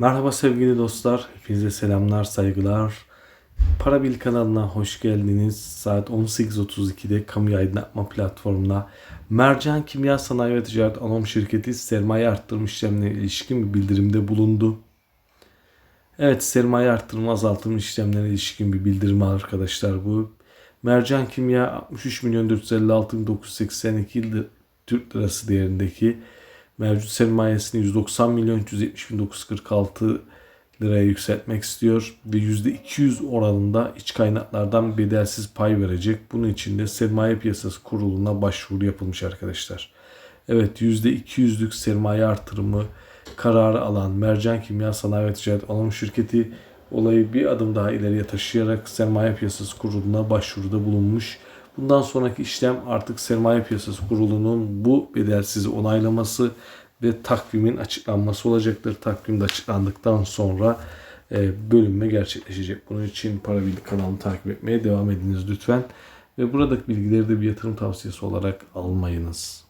Merhaba sevgili dostlar. Hepinize selamlar, saygılar. Para Bil kanalına hoş geldiniz. Saat 18.32'de kamu aydınlatma platformuna Mercan Kimya Sanayi ve Ticaret Anonim Şirketi sermaye arttırma işlemlerine ilişkin bir bildirimde bulundu. Evet sermaye arttırma azaltım işlemlerine ilişkin bir bildirim arkadaşlar bu. Mercan Kimya 63 milyon 456 bin 982 li- Türk lirası değerindeki mevcut sermayesini 190 milyon 370 bin 946 liraya yükseltmek istiyor ve %200 oranında iç kaynaklardan bedelsiz pay verecek. Bunun için de sermaye piyasası kuruluna başvuru yapılmış arkadaşlar. Evet %200'lük sermaye artırımı kararı alan Mercan Kimya Sanayi ve Ticaret Anonim Şirketi olayı bir adım daha ileriye taşıyarak sermaye piyasası kuruluna başvuruda bulunmuş. Bundan sonraki işlem artık sermaye piyasası kurulunun bu bedelsiz onaylaması ve takvimin açıklanması olacaktır. Takvim de açıklandıktan sonra e, bölünme gerçekleşecek. Bunun için Para Birlik kanalını takip etmeye devam ediniz lütfen. Ve buradaki bilgileri de bir yatırım tavsiyesi olarak almayınız.